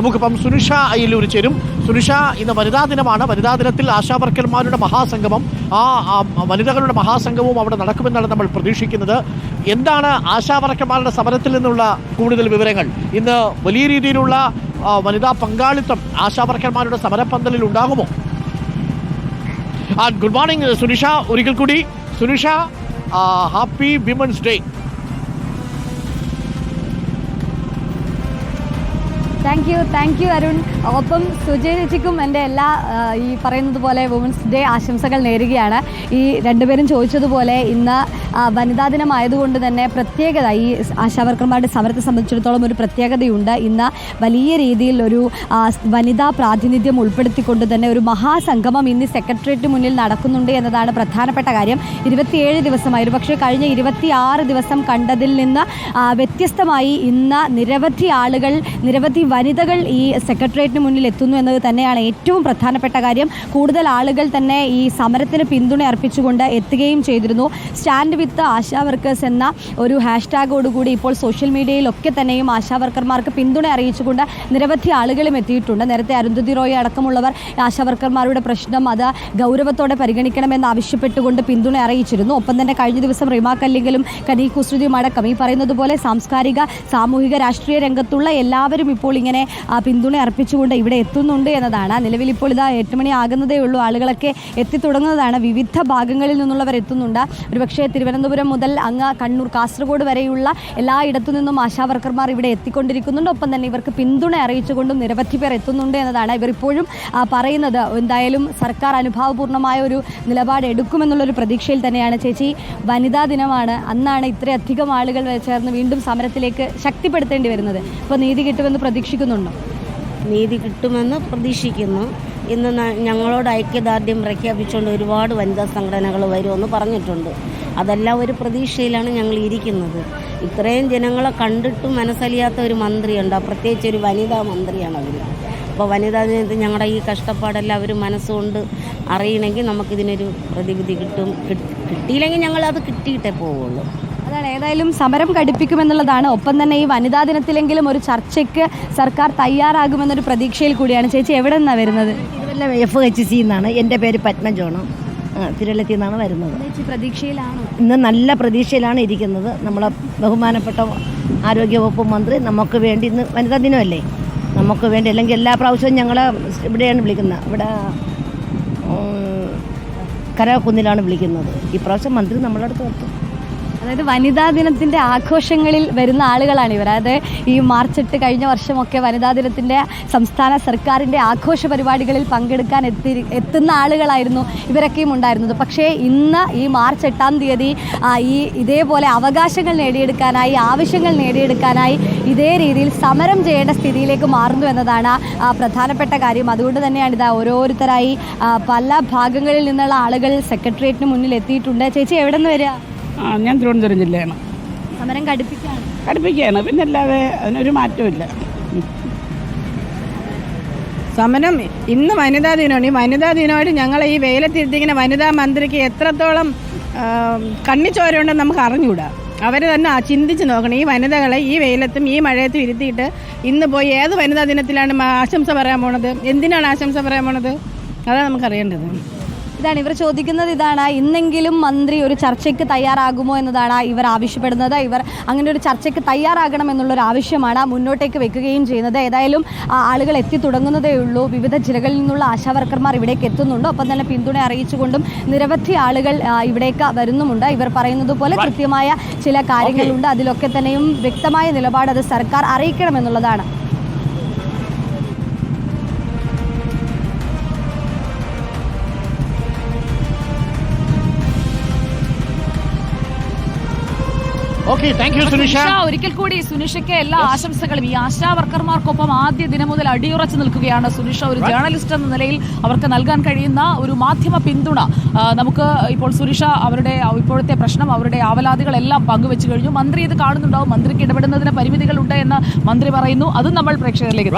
നമുക്കിപ്പം സുനിഷ അയ്യലൂർ ചേരും. സുനിഷ ഇന്ന് വനിതാ ദിനമാണ്. വനിതാ ദിനത്തിൽ ആശാവർക്കർമാരുടെ മഹാസംഗമം. ആ വനിതകളുടെ മഹാസംഗമവും അവിടെ നടക്കുമെന്നാണ് നമ്മൾ പ്രതീക്ഷിക്കുന്നത്. എന്താണ് ആശാവർക്കർമാരുടെ സമരത്തിൽ നിന്നുള്ള കൂടുതൽ വിവരങ്ങൾ? ഇന്ന് വലിയ രീതിയിലുള്ള വനിതാ പങ്കാളിത്തം ആശാവർക്കർമാരുടെ സമരപ്പന്തലിൽ ഉണ്ടാകുമോ? Good morning Sunisha. ഒരിക്കൽ കൂടി. Sunisha happy women's day. Thank you thank you Arun ഒപ്പം സുജയ് ചേച്ചിക്കും എന്റെ എല്ലാ ഈ പറയുന്നത് പോലെ വുമൻസ് ഡേ ആശംസകൾ നേരുകയാണ്. ഈ രണ്ടുപേരും ചോദിച്ചതുപോലെ ഇന്ന് വനിതാ ദിനമായതുകൊണ്ട് തന്നെ പ്രത്യേകത ഈ ആശാവർക്കർമാരുടെ സമരത്തെ സംബന്ധിച്ചിടത്തോളം ഒരു പ്രത്യേകതയുണ്ട്. ഇന്ന് വലിയ രീതിയിൽ ഒരു വനിതാ പ്രാതിനിധ്യം ഉൾപ്പെടുത്തിക്കൊണ്ട് തന്നെ ഒരു മഹാസംഗമം ഇന്ന് സെക്രട്ടേറിയറ്റ് മുന്നിൽ നടക്കുന്നുണ്ട് എന്നതാണ് പ്രധാനപ്പെട്ട കാര്യം. ഇരുപത്തിയേഴ് ദിവസമായി ഒരുപക്ഷെ കഴിഞ്ഞ ഇരുപത്തിയാറ് ദിവസം കണ്ടതിൽ നിന്ന് വ്യത്യസ്തമായി ഇന്ന് നിരവധി ആളുകൾ നിരവധി വനിതകൾ ഈ സെക്രട്ടേറിയറ്റിന് മുന്നിൽ എത്തുന്നു എന്നത് തന്നെയാണ് ഏറ്റവും പ്രധാനപ്പെട്ട കാര്യം. കൂടുതൽ ആളുകൾ തന്നെ ഈ സമരത്തിന് പിന്തുണ അർപ്പിച്ചുകൊണ്ട് എത്തുകയും ചെയ്തിരുന്നു. സ്റ്റാൻഡ് വിത്ത് ആശാ വർക്കേഴ്സ് എന്ന ഒരു ഹാഷ്ടാഗോടുകൂടി ഇപ്പോൾ സോഷ്യൽ മീഡിയയിലൊക്കെ തന്നെയും ആശാ വർക്കർമാർക്ക് പിന്തുണ അറിയിച്ചുകൊണ്ട് നിരവധി ആളുകളും എത്തിയിട്ടുണ്ട്. നേരത്തെ അരുന്ധതി റോയ് അടക്കമുള്ളവർ ആശാ വർക്കർമാരുടെ പ്രശ്നം അത് ഗൗരവത്തോടെ പരിഗണിക്കണമെന്ന് ആവശ്യപ്പെട്ടുകൊണ്ട് പിന്തുണ അറിയിച്ചിരുന്നു. ഒപ്പം തന്നെ കഴിഞ്ഞ ദിവസം റിമാ കല്ലിങ്കലും കനീ കുസൃതിയും അടക്കം ഈ പറയുന്നത് പോലെ സാംസ്കാരിക സാമൂഹിക രാഷ്ട്രീയ രംഗത്തുള്ള എല്ലാവരും ഇപ്പോൾ ഇങ്ങനെ ആ, പിന്തുണ അർപ്പിച്ചുകൊണ്ട് ഇവിടെ എത്തുന്നുണ്ട് എന്നതാണ്. നിലവിൽ ഇപ്പോൾ ഇതാ എട്ട് മണി ആകുന്നതേ ഉള്ളൂ. ആളുകളൊക്കെ എത്തിത്തുടങ്ങുന്നതാണ് വിവിധ ഭാഗങ്ങളിൽ നിന്നുള്ളവർ എത്തുന്നുണ്ട്. ഒരുപക്ഷേ തിരുവനന്തപുരം മുതൽ അങ്ങ് കണ്ണൂർ കാസർഗോഡ് വരെയുള്ള എല്ലായിടത്തു നിന്നും ആശാവർക്കർമാർ ഇവിടെ എത്തിക്കൊണ്ടിരിക്കുന്നുണ്ട്. ഒപ്പം തന്നെ ഇവർക്ക് പിന്തുണ അറിയിച്ചുകൊണ്ടും നിരവധി പേർ എത്തുന്നുണ്ട് എന്നതാണ് ഇവർ ഇപ്പോഴും പറയുന്നത്. എന്തായാലും സർക്കാർ അനുഭാവപൂർണമായ ഒരു നിലപാട് എടുക്കുമെന്നുള്ളൊരു പ്രതീക്ഷയിൽ തന്നെയാണ്. ചേച്ചി വനിതാ ദിനമാണ്. അന്നാണ് ഇത്രയധികം ആളുകൾ ചേർന്ന് വീണ്ടും സമരത്തിലേക്ക് ശക്തിപ്പെടുത്തേണ്ടി വരുന്നത്. അപ്പോൾ നീതി കിട്ടുമെന്ന് പ്രതീക്ഷിക്കുന്നുണ്ടോ നീതി കിട്ടുമെന്ന് പ്രതീക്ഷിക്കുന്നു. ഇന്ന് ഞങ്ങളോട് ഐക്യദാർഢ്യം പ്രഖ്യാപിച്ചുകൊണ്ട് ഒരുപാട് വനിതാ സംഘടനകൾ വരുമെന്ന് പറഞ്ഞിട്ടുണ്ട്. അതെല്ലാം ഒരു പ്രതീക്ഷയിലാണ് ഞങ്ങൾ ഇരിക്കുന്നത്. ഇത്രയും ജനങ്ങളെ കണ്ടിട്ടും മനസ്സലിയാത്ത ഒരു മന്ത്രിയുണ്ട്. പ്രത്യേകിച്ച് ഒരു വനിതാ മന്ത്രിയാണ് അവർ അപ്പോൾ വനിതാ ദിനത്തിൽ ഞങ്ങളുടെ ഈ കഷ്ടപ്പാടെല്ലാം അവർ മനസ്സുകൊണ്ട് അറിയണമെങ്കിൽ നമുക്കിതിനൊരു പ്രതിവിധി കിട്ടും. കിട്ടിയില്ലെങ്കിൽ ഞങ്ങൾ അത് കിട്ടിയിട്ടേ പോവുള്ളൂ. അതാണ് ഏതായാലും സമരം കടുപ്പിക്കുമെന്നുള്ളതാണ്. ഒപ്പം തന്നെ ഈ വനിതാ ദിനത്തിലെങ്കിലും ഒരു ചർച്ചയ്ക്ക് സർക്കാർ തയ്യാറാകുമെന്നൊരു പ്രതീക്ഷയിൽ കൂടിയാണ്. ചേച്ചി എവിടെ നിന്നാണ് വരുന്നത്? തിരുവല്ല എഫ് എച്ച് സി എന്നാണ് എന്റെ പേര് പത്മജോണം തിരുവല്ലത്തിൽ നിന്നാണ് വരുന്നത്. പ്രതീക്ഷയിലാണ്? ഇന്ന് നല്ല പ്രതീക്ഷയിലാണ് ഇരിക്കുന്നത്. നമ്മളെ ബഹുമാനപ്പെട്ട ആരോഗ്യവകുപ്പ് മന്ത്രി നമുക്ക് വേണ്ടി ഇന്ന് വനിതാ ദിനമല്ലേ? നമുക്ക് വേണ്ടി അല്ലെങ്കിൽ എല്ലാ പ്രാവശ്യവും ഞങ്ങൾ ഇവിടെയാണ് വിളിക്കുന്നത്. ഇവിടെ കരകുന്നിലാണ് വിളിക്കുന്നത്. ഈ പ്രാവശ്യം മന്ത്രി നമ്മളടുത്ത് വരുത്തും എത്തും അതായത് വനിതാ ദിനത്തിന്റെ ആഘോഷങ്ങളിൽ വരുന്ന ആളുകളാണ് ഇവർ. അതായത് ഈ മാർച്ച് എട്ട് കഴിഞ്ഞ വർഷമൊക്കെ വനിതാ ദിനത്തിന്റെ സംസ്ഥാന സർക്കാരിന്റെ ആഘോഷ പരിപാടികളിൽ പങ്കെടുക്കാൻ എത്തി എത്തുന്ന ആളുകളായിരുന്നു ഇവരൊക്കെയും ഉണ്ടായിരുന്നത്. പക്ഷേ ഇന്ന് ഈ മാർച്ച് എട്ടാം തീയതി ഈ ഇതേപോലെ അവകാശങ്ങൾ നേടിയെടുക്കാനായി ആവശ്യങ്ങൾ നേടിയെടുക്കാനായി ഇതേ രീതിയിൽ സമരം ചെയ്യേണ്ട സ്ഥിതിയിലേക്ക് മാറുന്നു എന്നതാണ് പ്രധാനപ്പെട്ട കാര്യം. അതുകൊണ്ട് തന്നെയാണ് ഇതാ ഓരോരുത്തരായി പല ഭാഗങ്ങളിൽ നിന്നുള്ള ആളുകൾ സെക്രട്ടേറിയറ്റിന് മുന്നിൽ എത്തിയിട്ടുണ്ട്. ചേച്ചി എവിടെ നിന്ന് വരിക? ആ ഞാൻ തിരുവനന്തപുരം ജില്ലയാണ്. സമരം കടുപ്പിക്കാണ് കടുപ്പിക്കുകയാണ്. പിന്നെ അല്ലാതെ അതിനൊരു മാറ്റമില്ല സമരം ഇന്ന് വനിതാ ദിനമാണ്. ഈ വനിതാ ദിനമായിട്ട് ഞങ്ങൾ ഈ വേലത്തിരുത്തിക്കുന്ന വനിതാ മന്ത്രിക്ക് എത്രത്തോളം കണ്ണിച്ചോരുണ്ടെന്ന് നമുക്ക് അറിഞ്ഞുകൂടാ. അവർ തന്നെ ആ ചിന്തിച്ച് നോക്കണം. ഈ വനിതകളെ ഈ വെയിലത്തും ഈ മഴയത്തും ഇരുത്തിയിട്ട് ഇന്ന് പോയി ഏത് വനിതാ ദിനത്തിലാണ് ആശംസ പറയാൻ പോണത്? എന്തിനാണ് ആശംസ പറയാൻ പോണത്? അതാണ് നമുക്ക് അറിയേണ്ടത്. ഇതാണ് ഇവർ ചോദിക്കുന്നത് ഇതാണ് ഇന്നെങ്കിലും മന്ത്രി ഒരു ചർച്ചയ്ക്ക് തയ്യാറാകുമോ എന്നതാണ് ഇവർ ആവശ്യപ്പെടുന്നത്. ഇവർ അങ്ങനെ ഒരു ചർച്ചയ്ക്ക് തയ്യാറാകണം എന്നുള്ളൊരു ആവശ്യമാണ് മുന്നോട്ടേക്ക് വെക്കുകയും ചെയ്യുന്നത്. ഏതായാലും ആളുകൾ എത്തി തുടങ്ങുന്നതേ ഉള്ളൂ. വിവിധ ജില്ലകളിൽ നിന്നുള്ള ആശാവർക്കർമാർ ഇവിടേക്ക് എത്തുന്നുണ്ട്. ഒപ്പം തന്നെ പിന്തുണ അറിയിച്ചുകൊണ്ടും നിരവധി ആളുകൾ ഇവിടേക്ക് വരുന്നുമുണ്ട്. ഇവർ പറയുന്നത് പോലെ കൃത്യമായ ചില കാര്യങ്ങളുണ്ട്. അതിലൊക്കെ തന്നെയും വ്യക്തമായ നിലപാട് അത് സർക്കാർ അറിയിക്കണമെന്നുള്ളതാണ് okay thank you Sunisha. Sunisha ഒരിക്കൽ കൂടി സുനിഷയ്ക്ക് എല്ലാ ആശംസകളും. ഈ ആശാ വർക്കർമാർക്കൊപ്പം ആദ്യ ദിനം മുതൽ അടിയുറച്ചു നിൽക്കുകയാണ് സുനിഷ. ഒരു ജേർണലിസ്റ്റ് എന്ന നിലയിൽ അവർക്ക് നൽകാൻ കഴിയുന്ന ഒരു മാധ്യമ പിന്തുണ നമുക്ക് ഇപ്പോൾ സുനിഷ അവരുടെ ഇപ്പോഴത്തെ പ്രശ്നം അവരുടെ ആവലാതികളെല്ലാം പങ്കുവെച്ചു കഴിഞ്ഞു. മന്ത്രി ഇത് കാണുന്നുണ്ടാവും. മന്ത്രിക്ക് ഇടപെടുന്നതിന് പരിമിതികളുണ്ട് എന്ന് മന്ത്രി പറയുന്നു. അതും നമ്മൾ പ്രേക്ഷകരിലേക്ക്.